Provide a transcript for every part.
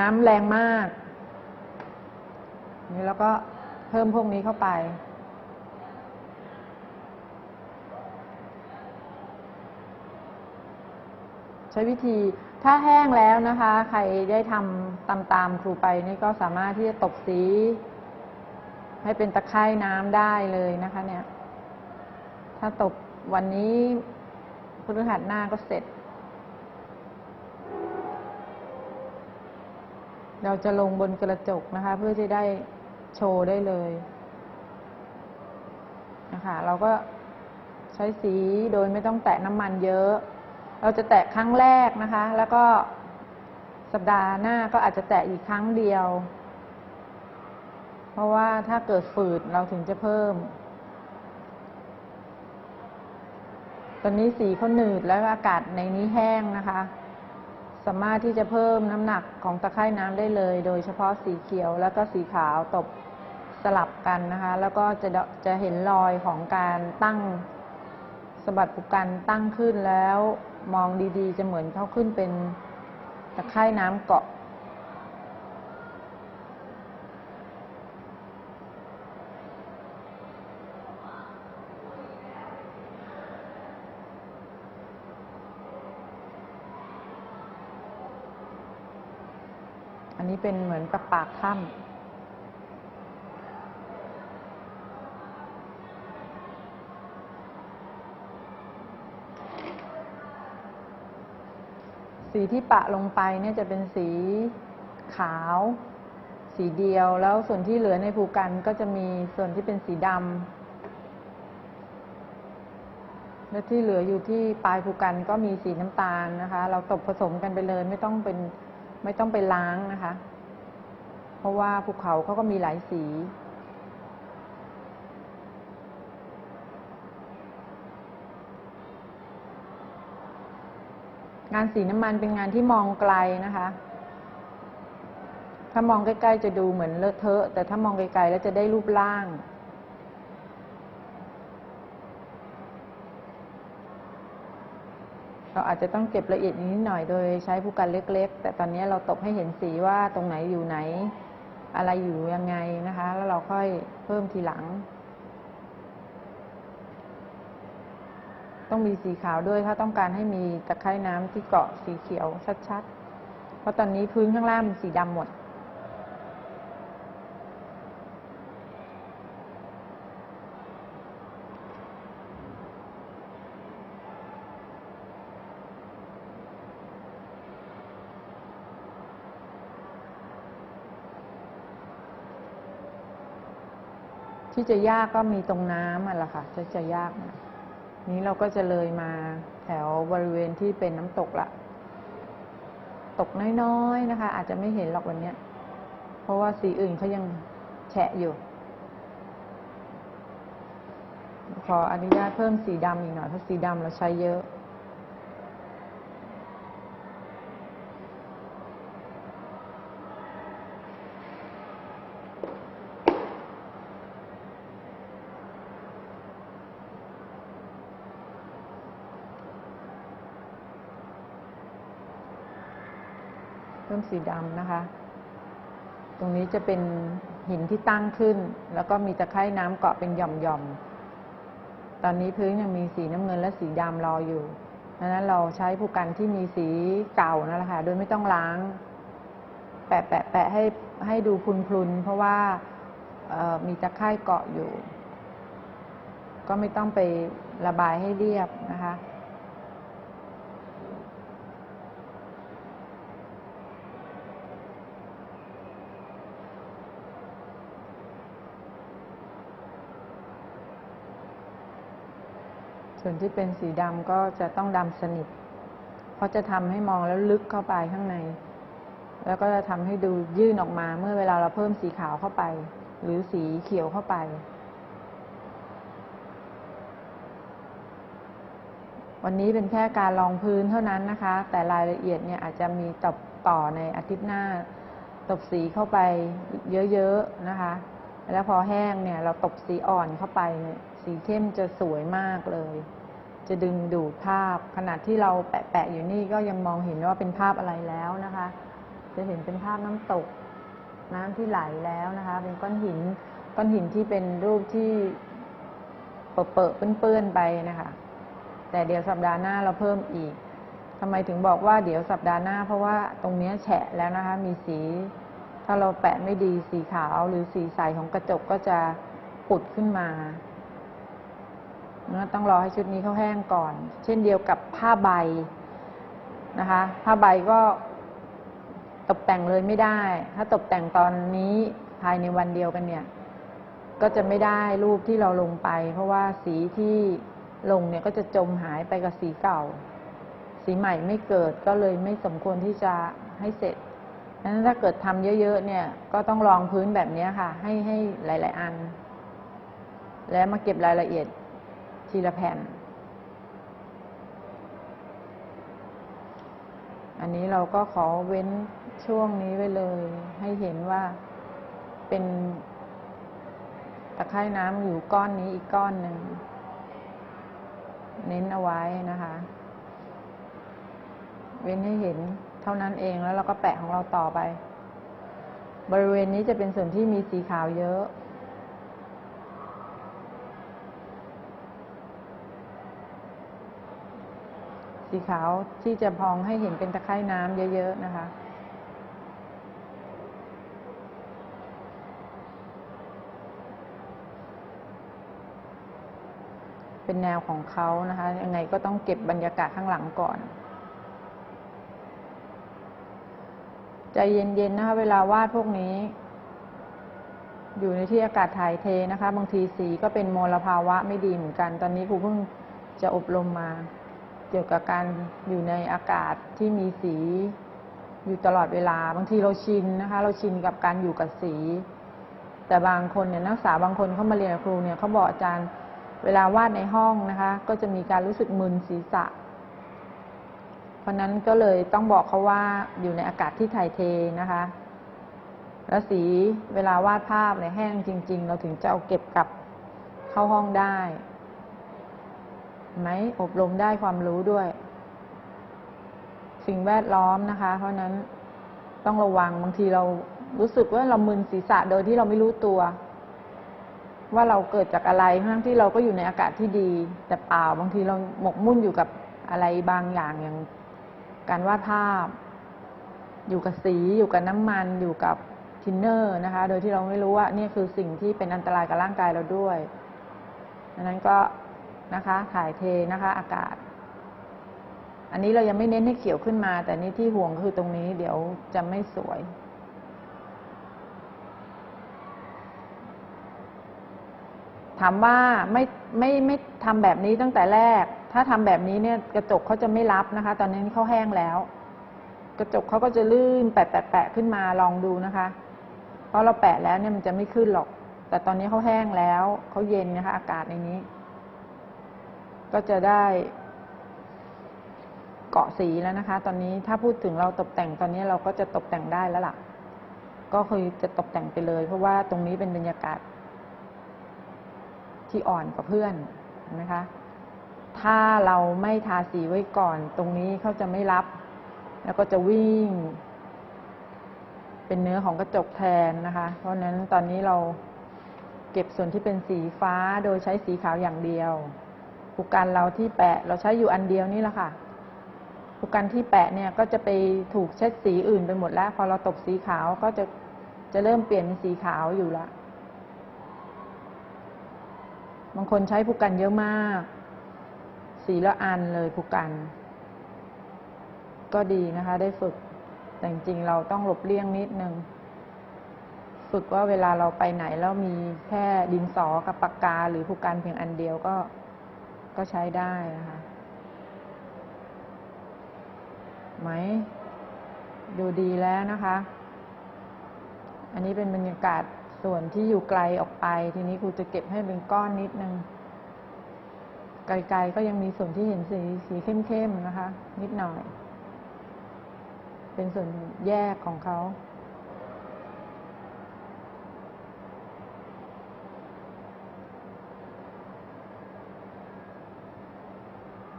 น้ำแรงมาก นี่แล้วก็เพิ่มพวกนี้เข้าไป ใช้วิธีถ้าแห้งแล้วนะคะ ใครได้ทำตามตามๆครูไปนี่ก็สามารถที่จะตบสี ให้เป็นตะไคร่น้ำได้เลยนะคะเนี่ย ถ้าตบวันนี้พฤหัสหน้าก็เสร็จ เราจะลงบนกระจกนะคะ เพื่อที่ได้โชว์ได้เลยนะคะเราก็ใช้สีโดยไม่ต้องแตะน้ำมันเยอะ เราจะแตะครั้งแรกนะคะ แล้วก็สัปดาห์หน้าก็อาจจะแตะอีกครั้งเดียว เพราะว่าถ้าเกิดฝืดเราถึงจะเพิ่ม ตอนนี้สีเขาหนืดแล้วอากาศในนี้แห้งนะคะ สามารถที่จะเพิ่มน้ำหนักของตะไคร่น้ำได้เลย โดยเฉพาะสีเขียวแล้วก็สีขาวตบสลับกันนะคะ แล้วก็จะจะเห็นรอยของการตั้งสะบัดปุกกันตั้งขึ้นแล้วมองดีๆ จะเหมือนเขาขึ้นเป็นตะไคร่น้ำเกาะ อันนี้เป็นเหมือนกับปากถ้ำสีที่ปะลงไปเนี่ยจะเป็นสีขาว สีเดียวแล้วส่วนที่เหลือในภูกันก็จะมีส่วนที่เป็นสีดำและที่เหลืออยู่ที่ปลายภูกันก็มีสีน้ำตาลนะคะ เราตบผสมกันไปเลยไม่ต้องเป็น ไม่ต้องไปล้างนะคะ เพราะว่าภูเขาเขาก็มีหลายสี งานสีน้ำมันเป็นงานที่มองไกลนะคะ ถ้ามองใกล้ ๆ จะดูเหมือนเลอะเทอะ แต่ถ้ามองไกล ๆ แล้วจะได้รูปร่าง เราอาจจะต้องเก็บละเอียดนิดหน่อยโดยใช้ผู้กันเล็กๆ แต่ตอนนี้เราตบให้เห็นสีว่าตรงไหนอยู่ไหน อะไรอยู่ยังไงนะคะ แล้วเราค่อยเพิ่มทีหลัง ต้องมีสีขาวด้วยถ้าต้องการให้มีตะไคร่น้ำที่เกาะสีเขียวชัดๆ เพราะตอนนี้พื้นข้างล่างมันสีดำหมด ที่จะยากก็มีตรงน้ำอะแหละค่ะจะจะยากนะนี้เราก็จะเลยมาแถวบริเวณที่เป็นน้ำตกละ ตกน้อยๆนะคะ อาจจะไม่เห็นหรอกวันนี้เพราะว่าสีอื่นเขายังแฉะอยู่ ขออนุญาตเพิ่มสีดำอีกหน่อยเพราะสีดำเราใช้เยอะ มสีดำนะคะ ตรงนี้จะเป็นหินที่ตั้งขึ้น แล้วก็มีตะไคร่น้ำเกาะเป็นหย่อมๆ ตอนนี้พื้นยังมีสีน้ำเงินและสีดำรออยู่ดังนั้นเราใช้ผูกกันที่มีสีเก่านั่นแหละค่ะ โดยไม่ต้องล้าง แปะแปะแปะให้ให้ดูพลุนๆเพราะว่ามีตะไคร่เกาะอยู่ ก็ไม่ต้องไประบายให้เรียบนะคะ ส่ วนที่เป็นสีดำก็จะต้องดำสนิท เพราะจะทำให้มองแล้วลึกเข้าไปข้างใน แล้วก็จะทำให้ดูยื่นออกมาเมื่อเวลาเราเพิ่มสีขาวเข้าไป หรือสีเขียวเข้าไป วันนี้เป็นแค่การลองพื้นเท่านั้นนะคะ แต่รายละเอียดเนี่ยอาจจะมีตบต่อในอาทิตย์หน้า ตบสีเข้าไปเยอะๆนะคะ แล้วพอแห้งเนี่ยเราตบสีอ่อนเข้าไปเนี่ยสีเข้มจะสวยมากเลย จะดึงดูดภาพ ขนาดที่เราแปะๆอยู่นี่ก็ยังมองเห็นว่าเป็นภาพอะไรแล้วนะคะ จะเห็นเป็นภาพน้ำตก น้ำที่ไหลแล้วนะคะ เป็นก้อนหินก้อนหินที่เป็นรูปที่เปอะเปื้อนๆไปนะคะ แต่เดี๋ยวสัปดาห์หน้าเราเพิ่มอีกทำไมถึงบอกว่าเดี๋ยวสัปดาห์หน้า เพราะว่าตรงเนี้ยแฉะแล้วนะคะ มีสี ถ้าเราแปะไม่ดีสีขาวหรือสีใสของกระจกก็จะปุดขึ้นมา นะต้องรอให้ชุดนี้เขาแห้งก่อน เช่นเดียวกับผ้าใบนะคะ ผ้าใบก็ตกแต่งเลยไม่ได้ ถ้าตกแต่งตอนนี้ภายในวันเดียวกันเนี่ย ก็จะไม่ได้รูปที่เราลงไป เพราะว่าสีที่ลงเนี่ยก็จะจมหายไปกับสีเก่า สีใหม่ไม่เกิดก็เลยไม่สมควรที่จะให้เสร็จนั้นถ้าเกิดทำเยอะ ๆ เนี่ย ก็ต้องรองพื้นแบบนี้ค่ะ ให้ให้หลาย ๆ อัน แล้วมาเก็บรายละเอียด ทีละแผ่น อันนี้เราก็ขอเว้นช่วงนี้ไว้เลย ให้เห็นว่าเป็นตะไคร่น้ำอยู่ก้อนนี้อีกก้อนหนึ่ง เน้นเอาไว้นะคะ เว้นให้เห็นเท่านั้นเองแล้วเราก็แปะของเราต่อไป บริเวณนี้จะเป็นส่วนที่มีสีขาวเยอะ สีขาวที่จะพองให้เห็นเป็นตะไคร่น้ำเยอะๆนะคะ เป็นแนวของเขานะคะ ยังไงก็ต้องเก็บบรรยากาศข้างหลังก่อนใจเย็นๆนะคะ เวลาวาดพวกนี้ อยู่ในที่อากาศถ่ายเทนะคะ บางทีสีก็เป็นมลภาวะไม่ดีเหมือนกัน ตอนนี้ครูเพิ่งจะอบรมมา เกี่ยวกับการอยู่ในอากาศที่มีสีอยู่ตลอดเวลา บางทีเราชินนะคะ เราชินกับการอยู่กับสี แต่บางคนเนี่ยนักศึกษาบางคนเข้ามาเรียนครูเนี่ยเขาบอกอาจารย์เวลาวาดในห้องนะคะ ก็จะมีการรู้สึกมึนศีรษะ เพราะนั้นก็เลยต้องบอกเขาว่าอยู่ในอากาศที่ถ่ายเทนะคะแล้วสีเวลาวาดภาพในยแห้งจริง ๆ เราถึงจะเอาเก็บกลับเข้าห้องได้ ไหมอบรมได้ความรู้ด้วย สิ่งแวดล้อมนะคะ เพราะนั้นต้องระวังบางทีเรารู้สึกว่าเรามึนศีรษะโดยที่เราไม่รู้ตัว ว่าเราเกิดจากอะไรทั้งที่เราก็อยู่ในอากาศที่ดี แต่เปล่าบางทีเราหมกมุ่นอยู่กับอะไรบางอย่างอย่าง การวาดภาพ อยู่กับสีอยู่กับน้ำมันอยู่กับทินเนอร์นะคะ โดยที่เราไม่รู้ว่านี่คือสิ่งที่เป็นอันตรายกับร่างกายเราด้วยดังนั้นก็ นะคะถ่ายเทนะคะอากาศ อันนี้เรายังไม่เน้นให้เขียวขึ้นมา แต่นี่ที่ห่วงคือตรงนี้เดี๋ยวจะไม่สวยถามว่าไม่ไม่ไม่ทำแบบนี้ตั้งแต่แรก ถ้าทำแบบนี้เนี่ยกระจกเขาจะไม่รับนะคะ ตอนนี้เขาแห้งแล้ว กระจกเขาก็จะลื่นแปะแปะแปะขึ้นมาลองดูนะคะ เพราะเราแปะแล้วเนี่ยมันจะไม่ขึ้นหรอก แต่ตอนนี้เขาแห้งแล้วเขาเย็นนะคะ อากาศในนี้ ก็จะได้เกาะสีแล้วนะคะ ตอนนี้ถ้าพูดถึงเราตกแต่งตอนนี้เราก็จะตกแต่งได้แล้วล่ะ ก็คือจะตกแต่งไปเลย เพราะว่าตรงนี้เป็นบรรยากาศ ที่อ่อนกว่าเพื่อนนไหมคะ ถ้าเราไม่ทาสีไว้ก่อน ตรงนี้เขาจะไม่รับ แล้วก็จะวิ่ง เป็นเนื้อของกระจกแทนนะคะ เพราะนั้นตอนนี้เราเก็บส่วนที่เป็นสีฟ้าโดยใช้สีขาวอย่างเดียว ผูกกันเราที่แปะเราใช้อยู่อันเดียวนี่แหละค่ะผูกกันที่แปะเนี่ยก็จะไปถูกเช็ดสีอื่นไปหมดแล้ว พอเราตบสีขาวก็จะจะเริ่มเปลี่ยนเป็นสีขาวอยู่ละบางคนใช้ผูกกันเยอะมาก สีละอันเลยผูกกัน ก็ดีนะคะ ได้ฝึกแต่จริงเราต้องหลบเลี่ยงนิดนึงฝึกว่าเวลาเราไปไหนแล้วมีแค่ดินสอกับปากกาหรือผูกกันเพียงอันเดียวก็ ก็ใช้ได้นะคะไหม ดูดีแล้วนะคะ อันนี้เป็นบรรยากาศส่วนที่อยู่ไกลออกไป ทีนี้ครูจะเก็บให้เป็นก้อนนิดนึง ไกลๆก็ยังมีส่วนที่เห็นสีสีเข้มๆนะคะ นิดหน่อย เป็นส่วนแยกของเขา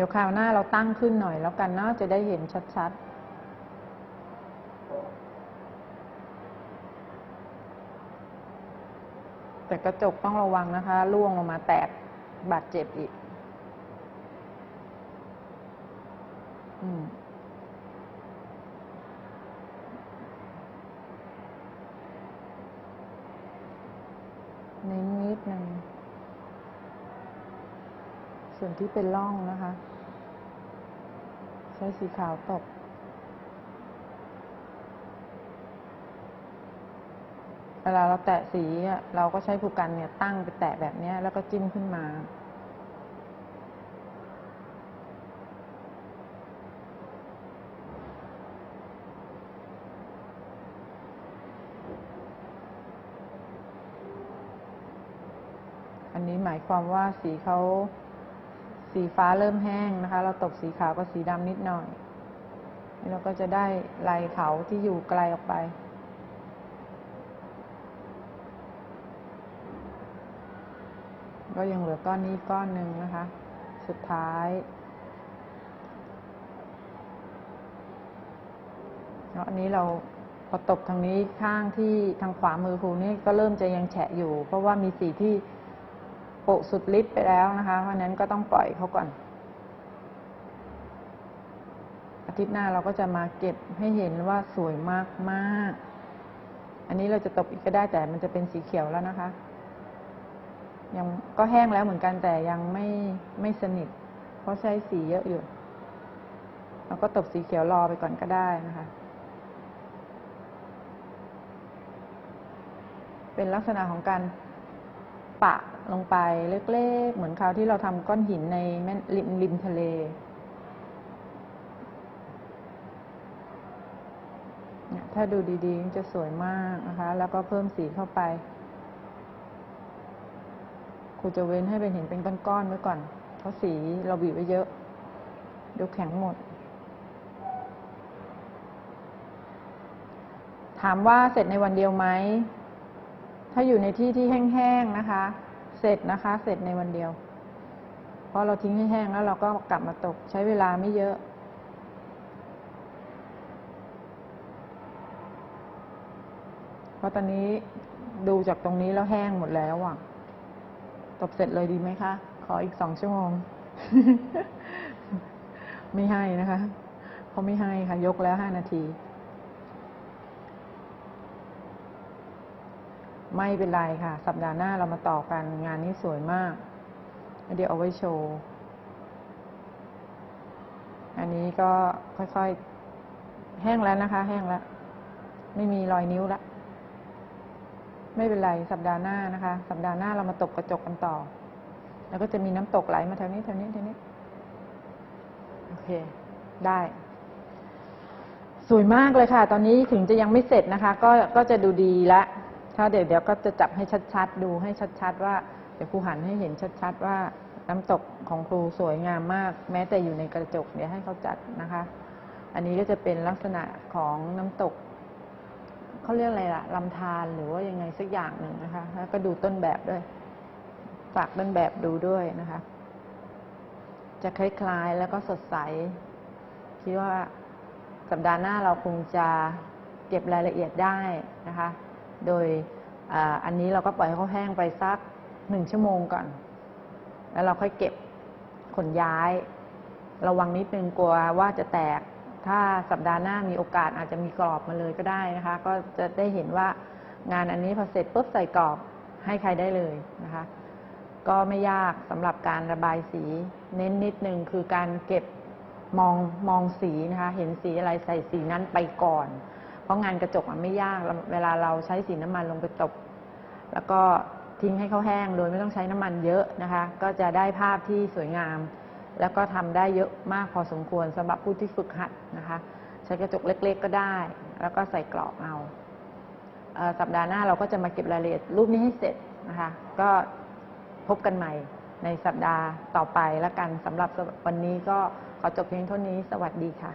ดี๋ยวคราวหน้าเราตั้งขึ้นหน่อยแล้วกันเนาะจะได้เห็นชัดๆแต่กระจกต้องระวังนะคะล่วงลงมาแตกบาดเจ็บอีกอในนิดนึง ส่วนที่เป็นร่องนะคะ ใช้สีขาวตก เวลาเราแตะสีเราก็ใช้ผูกกันเนี่ยตั้งไปแตะแบบนี้แล้วก็จิ้มขึ้นมาอันนี้หมายความว่าสีเขา สีฟ้าเริ่มแห้งนะคะ เราตกสีขาวกับสีดำนิดหน่อยนี่เราก็จะได้ลายเขาที่อยู่ไกลออกไป ก็ยังเหลือก้อนนี้ก้อนหนึ่งนะคะ สุดท้ายแล้วอันนี้เราพอตบทางนี้ข้างที่ทางขวามือครูนี่ก็เริ่มจะยังแฉะอยู่ เพราะว่ามีสีที่ ปะสุดฤทธิ์ไปแล้วนะคะ เพราะนั้นก็ต้องปล่อยเขาก่อน อาทิตย์หน้าเราก็จะมาเก็บให้เห็นว่าสวยมากมากๆอันนี้เราจะตบอีกก็ได้แต่มันจะเป็นสีเขียวแล้วนะคะ ยังก็แห้งแล้วเหมือนกันแต่ยังไม่ไม่สนิท เพราะใช้สีเยอะอยู่เราก็ตบสีเขียวรอไปก่อนก็ได้นะคะ เป็นลักษณะของการปะ ลงไปเล็กๆ เหมือนคราวที่เราทำก้อนหินในแม่นริมริมทะเล ถ้าดูดีๆจะสวยมากนะคะ แล้วก็เพิ่มสีเข้าไป ครูจะเว้นให้เป็นเห็นเป็นก้อนๆไว้ก่อน เพราะสีเราบีบไว้เยอะ เดี๋ยวแข็งหมด ถามว่าเสร็จในวันเดียวไหม ถ้าอยู่ในที่ที่แห้งๆนะคะ เสร็จนะคะ เสร็จในวันเดียว เพราะเราทิ้งให้แห้งแล้วเราก็กลับมาตกใช้เวลาไม่เยอะ เพราะตอนนี้ดูจากตรงนี้แล้วแห้งหมดแล้วอะ ตบเสร็จเลยดีไหมคะ ขออีกสองชั่วโมง ไม่ให้นะคะ เขาไม่ให้ค่ะ ยกแล้วห้านาที ไม่เป็นไรค่ะ สัปดาห์หน้าเรามาต่อกันงานนี้สวยมาก เดี๋ยวเอาไว้โชว์ อันนี้ก็ค่อยๆ แห้งแล้วนะคะ แห้งแล้ว ไม่มีรอยนิ้วแล้วไม่เป็นไร สัปดาห์หน้านะคะ สัปดาห์หน้าเรามาตกกระจกกันต่อ แล้วก็จะมีน้ำตกไหลมาแถวนี้แถวนี้แถวนี้ โอเค ได้สวยมากเลยค่ะ ตอนนี้ถึงจะยังไม่เสร็จนะคะ ก็ก็จะดูดีและ ถ้าเดี๋ยวเดี๋ยวก็จะจับให้ชัดๆ ดูให้ชัดๆ ว่าเดี๋ยวครูหันให้เห็นชัดๆ ว่าน้ำตกของครูสวยงามมาก แม้แต่อยู่ในกระจกเดี๋ยวให้เขาจัดนะคะ อันนี้ก็จะเป็นลักษณะของน้ำตกเขาเรียกอะไรล่ะลำธารหรือว่ายังไงสักอย่างหนึ่งนะคะแล้วก็ดูต้นแบบด้วย ฝากต้นแบบดูด้วยนะคะ จะคล้ายๆแล้วก็สดใสคิดว่าสัปดาห์หน้าเราคงจะเก็บรายละเอียดได้นะคะ โดยอ,อันนี้เราก็ปล่อยให้เขาแห้งไปสักหนึ่งชั่วโมงก่อน แล้วเราค่อยเก็บขนย้าย ระวังนิดนึงกลัวว่าจะแตก ถ้าสัปดาห์หน้ามีโอกาสอาจจะมีกรอบมาเลยก็ได้นะคะ ก็จะได้เห็นว่างานอันนี้พอเสร็จปุ๊บใส่กรอบให้ใครได้เลยนะคะ ก็ไม่ยากสำหรับการระบายสี เน้นนิดนึงคือการเก็บมองมองสีนะคะ เห็นสีอะไรใส่สีนั้นไปก่อน เพราะงานกระจกมันไม่ยากเวลาเราใช้สีน้ำมันลงไปตบ แล้วก็ทิ้งให้เขาแห้งโดยไม่ต้องใช้น้ำมันเยอะนะคะ ก็จะได้ภาพที่สวยงาม แล้วก็ทำได้เยอะมากพอสมควรสำหรับผู้ที่ฝึกหัดนะคะ ใช้กระจกเล็กๆก็ได้ แล้วก็ใส่กรอบเอาสัปดาห์หน้าเราก็จะมาเก็บรายละเอียดรูปนี้ให้เสร็จนะคะ ก็พบกันใหม่ในสัปดาห์ต่อไปแล้วกันสำหรับวันนี้ก็ขอจบเพียงเท่านี้สวัสดีค่ะ